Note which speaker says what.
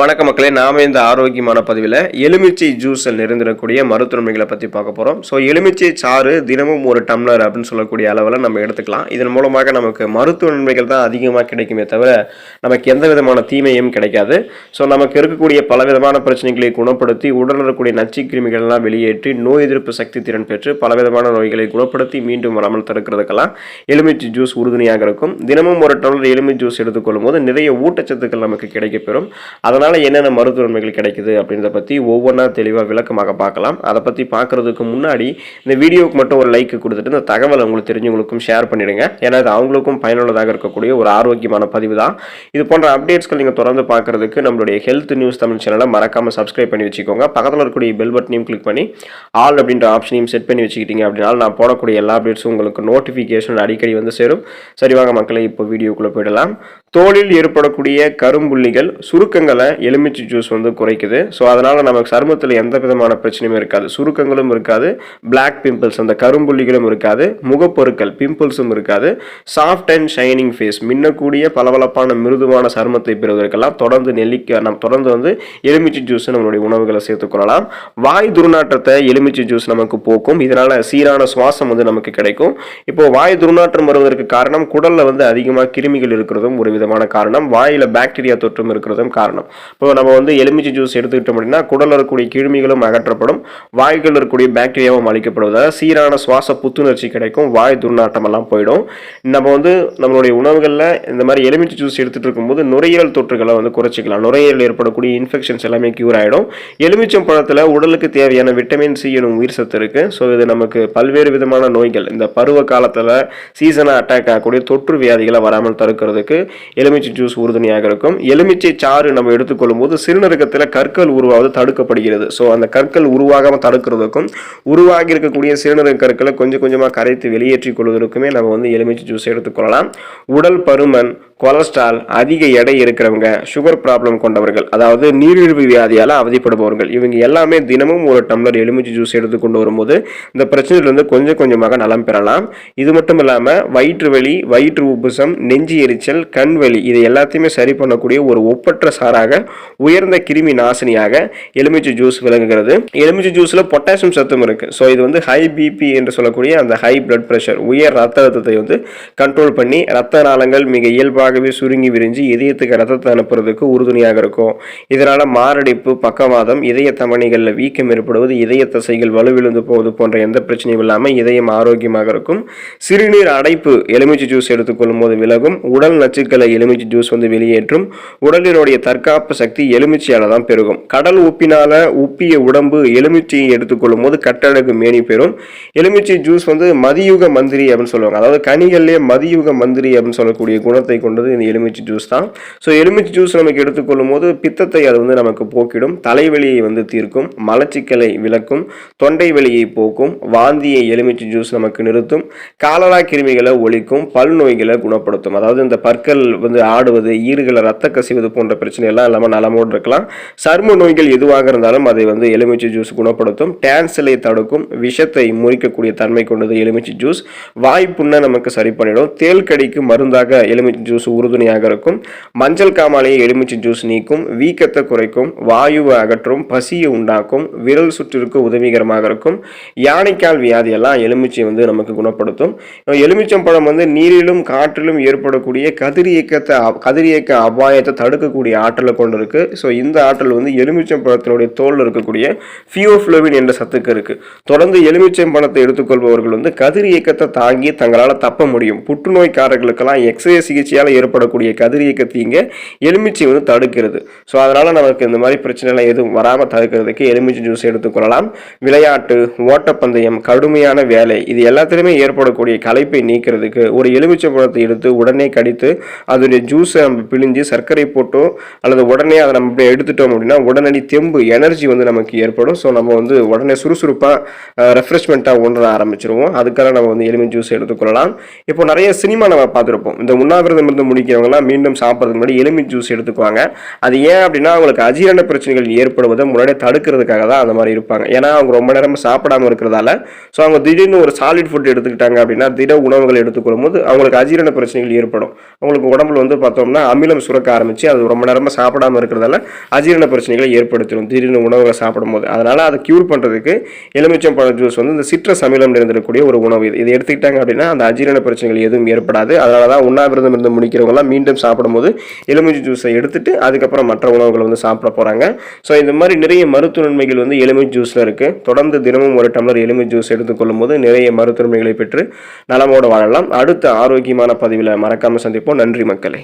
Speaker 1: வணக்க மக்களே நாம இந்த ஆரோக்கியமான பதிவில் எலுமிச்சை ஜூஸில் நிறைந்திடக்கூடிய மருத்துவமைகளை பற்றி பார்க்க போகிறோம் ஸோ எலுமிச்சை சாறு தினமும் ஒரு டம்ளர் அப்படின்னு சொல்லக்கூடிய அளவில் நம்ம எடுத்துக்கலாம். இதன் மூலமாக நமக்கு மருத்துவ நன்மைகள் தான் அதிகமாக கிடைக்குமே தவிர நமக்கு எந்த விதமான தீமையும் கிடைக்காது. ஸோ நமக்கு இருக்கக்கூடிய பல விதமான பிரச்சனைகளை குணப்படுத்தி உடலில் இருக்கக்கூடிய நச்சு கிருமிகள்லாம் வெளியேற்றி நோய் எதிர்ப்பு சக்தி திறன் பெற்று பல விதமான நோய்களை குணப்படுத்தி மீண்டும் வராமல் தடுக்கிறதுக்கெல்லாம் எலுமிச்சை ஜூஸ் உறுதுணையாக இருக்கும். தினமும் ஒரு டம்ளர் எலுமிச்சை ஜூஸ் எடுத்துக்கொள்ளும் போது நிறைய ஊட்டச்சத்துக்கள் நமக்கு கிடைக்கப்பெறும். அதனால் என்னென்ன மருத்துவன்மைகள் கிடைக்குது அப்படின்றத பற்றி ஒவ்வொன்றா தெளிவாக விளக்கமாக பார்க்கலாம். அதை பற்றி பார்க்குறதுக்கு முன்னாடி இந்த வீடியோவுக்கு மட்டும் ஒரு லைக் கொடுத்துட்டு இந்த தகவலை உங்களுக்கு தெரிஞ்சவங்களுக்கும் ஷேர் பண்ணிடுங்க. ஏன்னா இது அவங்களுக்கும் பயனுள்ளதாக இருக்கக்கூடிய ஒரு ஆரோக்கியமான பதிவு தான். இது போன்ற அப்டேட்ஸ்கள் நீங்கள் தொடர்ந்து பார்க்குறதுக்கு நம்மளுடைய ஹெல்த் நியூஸ் தமிழ் சேனலை மறக்காமல் சப்ஸ்கிரைப் பண்ணி வச்சுக்கோங்க. பக்கத்தில் இருக்கக்கூடிய பெல் பட்டனையும் கிளிக் பண்ணி ஆல் அப்படின்ற ஆப்ஷனையும் செட் பண்ணி வச்சுக்கிட்டீங்க அப்படின்னா நான் போடக்கூடிய எல்லா அப்டேட்ஸும் உங்களுக்கு நோட்டிஃபிகேஷன் அடிக்கடி வந்து சேரும். சரி வாங்க மக்களை இப்போ வீடியோக்குள்ளே போயிடலாம். தோலில் ஏற்படக்கூடிய கரும்புள்ளிகள் சுருக்கங்களை எலுமிச்சை ஜூஸ் வந்து குறைக்குது. ஸோ அதனால் நமக்கு சருமத்தில் எந்த விதமான பிரச்சனையும் இருக்காது. சுருக்கங்களும் இருக்காது. பிளாக் பிம்பிள்ஸ் அந்த கரும்புள்ளிகளும் இருக்காது. முகப்பொருட்கள் பிம்பிள்ஸும் இருக்காது. சாஃப்ட் அண்ட் ஷைனிங் ஃபேஸ் மின்னக்கூடிய பளபளப்பான மிருதுவான சருமத்தை பெறுவதற்கெல்லாம் தொடர்ந்து நெல்லிக்க நம் தொடர்ந்து வந்து எலுமிச்சை ஜூஸ் நம்மளுடைய உணவுகளை சேர்த்துக்கொள்ளலாம் வாய் துர்நாற்றத்தை எலுமிச்சை ஜூஸ் நமக்கு போக்கும். இதனால் சீரான சுவாசம் வந்து நமக்கு கிடைக்கும். இப்போ வாய் துர்நாற்றம் வருவதற்கு காரணம் குடலில் வந்து அதிகமாக கிருமிகள் இருக்கிறதும் ஒரு விதமான காரணம். வாயில பாக்டீரியா தொற்றும் இருக்கிறதும் காரணம். இப்போ நம்ம வந்து எலுமிச்சை ஜூஸ் எடுத்துக்கிட்டோம் அப்படின்னா குடல் இருக்கக்கூடிய கிருமிகளும் அகற்றப்படும். வாய்கள் இருக்கக்கூடிய பாக்டீரியாவும் அழிக்கப்படுவதால் சீரான சுவாச புத்துணர்ச்சி கிடைக்கும். வாய் துர்நாட்டம் எல்லாம் போயிடும். நம்ம வந்து நம்மளுடைய உணவுகளில் இந்த மாதிரி எலுமிச்சை ஜூஸ் எடுத்துட்டு இருக்கும்போது நுரையீரல் தொற்றுகளை வந்து குறைச்சிக்கலாம். நுரையீரல் ஏற்படக்கூடிய இன்ஃபெக்ஷன்ஸ் எல்லாமே கியூர் ஆகிடும் எலுமிச்சம் பழத்தில் உடலுக்கு தேவையான விட்டமின் சி எனும் உயிர் சத்து இருக்கு. ஸோ இது நமக்கு பல்வேறு விதமான நோய்கள். இந்த பருவ காலத்தில் சீசனாக அட்டாக் ஆகக்கூடிய தொற்று வியாதிகளை வராமல் தடுக்கிறதுக்கு எலுமிச்சை ஜூஸ் உறுதுணையாக இருக்கும். எலுமிச்சை சாறு நம்ம எடுத்துக்கொள்ளும் போது சிறுநீரகத்தில் கற்கள் உருவாவது தடுக்கப்படுகிறது. ஸோ அந்த கற்கள் உருவாகாமல் தடுக்கிறதுக்கும் உருவாகி இருக்கக்கூடிய சிறுநீரக கற்களை கொஞ்சம் கொஞ்சமாக கரைத்து வெளியேற்றிக் கொள்வதற்குமே நம்ம வந்து எலுமிச்சை ஜூஸ் எடுத்துக்கொள்ளலாம். உடல் பருமன் கொலஸ்ட்ரால் அதிக எடை இருக்கிறவங்க சுகர் ப்ராப்ளம் கொண்டவர்கள் அதாவது நீரிழிவு வியாதியால் அவதிப்படுபவர்கள் இவங்க எல்லாமே தினமும் ஒரு டம்ளர் எலுமிச்சை ஜூஸ் எடுத்து கொண்டு வரும்போது இந்த பிரச்சனையிலிருந்து கொஞ்சம் கொஞ்சமாக நலம் பெறலாம். இது மட்டும் இல்லாமல் வயிற்று வலி வயிற்று உப்புசம் நெஞ்சு எரிச்சல் கண் வலி இது எல்லாத்தையுமே சரி பண்ணக்கூடிய ஒரு ஒப்பற்ற சாராக உயர்ந்த கிருமி நாசினியாக எலுமிச்சை ஜூஸ் விளங்குகிறது. எலுமிச்சை ஜூஸில் பொட்டாசியம் சத்தும் இருக்குது ஸோ இது வந்து ஹை பிபி என்று சொல்லக்கூடிய அந்த ஹை பிளட் ப்ரெஷர் உயர் ரத்த அழுத்தத்தை வந்து கண்ட்ரோல் பண்ணி ரத்த நாளங்கள் மிக இயல்பாக இயல்பாகவே சுருங்கி விரிஞ்சு இதயத்துக்கு ரத்தத்தை அனுப்புறதுக்கு உறுதுணையாக இருக்கும். இதனால் மாரடைப்பு பக்கவாதம் இதய தமணிகளில் வீக்கம் ஏற்படுவது இதய தசைகள் வலுவிழுந்து போவது போன்ற எந்த பிரச்சனையும் இல்லாமல் இதயம் ஆரோக்கியமாக இருக்கும். சிறுநீர் அடைப்பு எலுமிச்சை ஜூஸ் எடுத்துக்கொள்ளும் போது விலகும். உடல் நச்சுக்களை எலுமிச்சை ஜூஸ் வந்து வெளியேற்றும். உடலினுடைய தற்காப்பு சக்தி எலுமிச்சையால தான் பெருகும். கடல் உப்பினால உப்பிய உடம்பு எலுமிச்சையை எடுத்துக்கொள்ளும் போது கட்டழகு மேனி பெறும். எலுமிச்சை ஜூஸ் வந்து மதியுக மந்திரி அப்படின்னு சொல்லுவாங்க. அதாவது கனிகளிலே மதியுக மந்திரி அப்படின்னு சொல்லக்கூடிய குணத்தை கொண்டு பண்ணுறது இந்த எலுமிச்சை ஜூஸ் தான். ஸோ எலுமிச்சை ஜூஸ் நமக்கு எடுத்துக்கொள்ளும் போது பித்தத்தை அது வந்து நமக்கு போக்கிடும். தலைவலியை வந்து தீர்க்கும். மலச்சிக்கலை விளக்கும். தொண்டை வலியை போக்கும். வாந்தியை எலுமிச்சை ஜூஸ் நமக்கு நிறுத்தும். காலரா கிருமிகளை ஒழிக்கும். பல் நோய்களை குணப்படுத்தும். அதாவது இந்த பற்கள் வந்து ஆடுவது ஈறுகளை ரத்த கசிவது போன்ற பிரச்சனை எல்லாம் இல்லாமல் நலமோடு இருக்கலாம். சர்ம நோய்கள் எதுவாக இருந்தாலும் அதை வந்து எலுமிச்சை ஜூஸ் குணப்படுத்தும். டேன்சிலை தடுக்கும். விஷத்தை முறிக்கக்கூடிய தன்மை கொண்டது எலுமிச்சை ஜூஸ் வாய்ப்புண்ணை நமக்கு சரி பண்ணிடும். தேல் கடிக்கு மருந்தாக எலுமிச்சை ஜூஸ் உறுதுணையாக இருக்கும். மஞ்சள் காமாலையை எலுமிச்சை ஜூஸ் நீக்கும் வீக்கத்தை குறைக்கும் வாயுவை அகற்றும் பசியை உண்டாக்கும் விரல் சுற்றிற்கு உதவிகரமாக இருக்கும். யானைக்கால் வியாதியெல்லாம் எலுமிச்சை வந்து நமக்கு குணப்படுத்தும். எலுமிச்சம் பழம் வந்து நீரிலும் காற்றிலும் ஏற்படக்கூடிய கதிரியக்கத்தை கதிரியக்க அபாயத்தை தடுக்கக்கூடிய ஆற்றலை கொண்டு இருக்கு ஸோ இந்த ஆற்றல் வந்து எலுமிச்சம் பழத்தினுடைய தோல் இருக்கக்கூடிய ஃபியோஃப்ளோவின் என்ற சத்துக்கு இருக்கு. தொடர்ந்து எலுமிச்சம் பழத்தை எடுத்துக்கொள்பவர்கள் வந்து கதிரியக்கத்தை தாங்கி தங்களால் தப்ப முடியும். புற்றுநோய்க்காரர்களுக்கெல்லாம் எக்ஸ்ரே சிகிச்சையால் ஏற்படக்கூடிய கதிரியக்க தீங்க எலுமிச்சை வந்து தடுக்கிறது. ஸோ அதனால் நமக்கு இந்த மாதிரி பிரச்சனைலாம் எதுவும் வராமல் தடுக்கிறதுக்கு எலுமிச்சை ஜூஸ் எடுத்துக்கொள்ளலாம் விளையாட்டு ஓட்டப்பந்தயம் கடுமையான வேலை இது எல்லாத்துலேயுமே ஏற்படக்கூடிய களைப்பை நீக்கிறதுக்கு ஒரு எலுமிச்சை பழத்தை எடுத்து உடனே கடித்து அதோடைய ஜூஸை நம்ம பிழிஞ்சு சர்க்கரை போட்டோ அல்லது உடனே அதை நம்ம இப்படி எடுத்துட்டோம் அப்படின்னா உடனடி தெம்பு எனர்ஜி வந்து நமக்கு ஏற்படும். ஸோ நம்ம வந்து உடனே சுறுசுறுப்பாக ரெஃப்ரெஷ்மெண்ட்டாக உணர ஆரம்பிச்சிருவோம். அதுக்காக நம்ம வந்து எலுமிச்சை ஜூஸ் எடுத்துக்கொள்ளலாம் இப்போ நிறைய சினிமா நம்ம பார்த்துருப்போம். இந்த உண்ணாவிரதம் சாப்பிட்டு முடிக்கிறவங்கலாம் மீண்டும் சாப்பிட்றதுக்கு முன்னாடி எலுமி ஜூஸ் எடுத்துக்குவாங்க. அது ஏன் அப்படின்னா அவங்களுக்கு அஜீரண பிரச்சனைகள் ஏற்படுவதை முன்னாடியே தடுக்கிறதுக்காக தான் அந்த மாதிரி இருப்பாங்க. ஏன்னா அவங்க ரொம்ப நேரம் சாப்பிடாம இருக்கிறதால ஸோ அவங்க திடீர்னு ஒரு சாலிட் ஃபுட் எடுத்துக்கிட்டாங்க அப்படின்னா திட உணவுகள் எடுத்துக்கொள்ளும் போது அவங்களுக்கு அஜீரண பிரச்சனைகள் ஏற்படும். அவங்களுக்கு உடம்புல வந்து பார்த்தோம்னா அமிலம் சுரக்க ஆரம்பிச்சு அது ரொம்ப நேரமாக சாப்பிடாம இருக்கிறதால அஜீரண பிரச்சனைகளை ஏற்படுத்திடும் திடீர்னு உணவுகளை சாப்பிடும்போது. அதனால அதை க்யூர் பண்ணுறதுக்கு எலுமிச்சம் பழ ஜூஸ் வந்து இந்த சிட்ரஸ் அமிலம் நிறைந்திருக்கக்கூடிய ஒரு உணவு இது. இதை எடுத்துக்கிட்டாங்க அப்படின்னா அந்த அஜீரண பிரச்சனைகள் எதுவும் ஏற்படாது. அதனால தான் உண்ணாவிரதம் இருந்து முடிக்கிறவங்கலாம் மீண்டும் சாப்பிடும்போது எலுமிச்சை ஜூஸை எடுத்துட்டு அதுக்கப்புறம் மற்ற உணவுகளை வந்து சாப்பிட போகிறாங்க ஸோ இந்த மாதிரி நிறைய மருத்துவ நன்மைகள் வந்து எலுமிச்சை ஜூஸில் இருக்குது தொடர்ந்து தினமும் ஒரு டம்ளர் எலுமிச்சை ஜூஸ் எடுத்துக்கொள்ளும் போது நிறைய மருத்துவ நன்மைகளை பெற்று நலமோடு வாழலாம். அடுத்த ஆரோக்கியமான பதிவில் மறக்காமல் சந்திப்போம். நன்றி மக்களே.